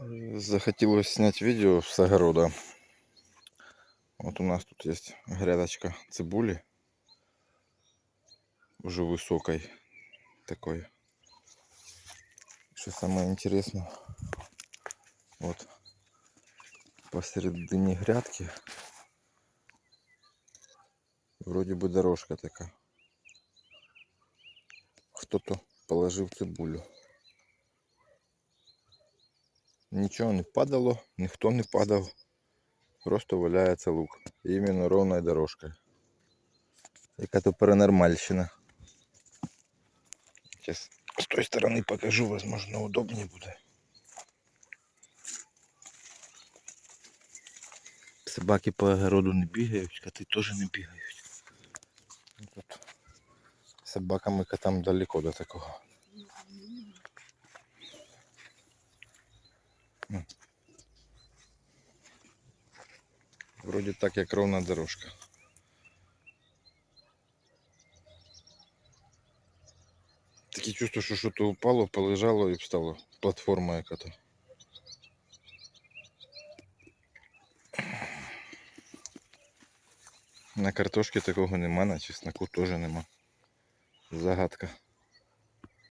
Захотелось снять видео с огорода. Вот у нас тут есть грядочка цибули. Уже высокой такой. Что самое интересное, вот посередине грядки вроде бы дорожка такая. Кто-то положив цибулю. Нічого не падало, ніхто не падав. Просто валяється лук. Іменно ровною дорожкою. Яка то паранормальщина. Сейчас з той сторони покажу, возможно, удобнее буде. Собаки по огороду не бігають, коти теж не бігають. Тут з собаками і котам далеко до такого. Вроде так, як ровна дорожка. Таке чувство, що щось упало, полежало і встало. Платформа яка-то. На картошці такого нема, на чесноку теж нема. Загадка.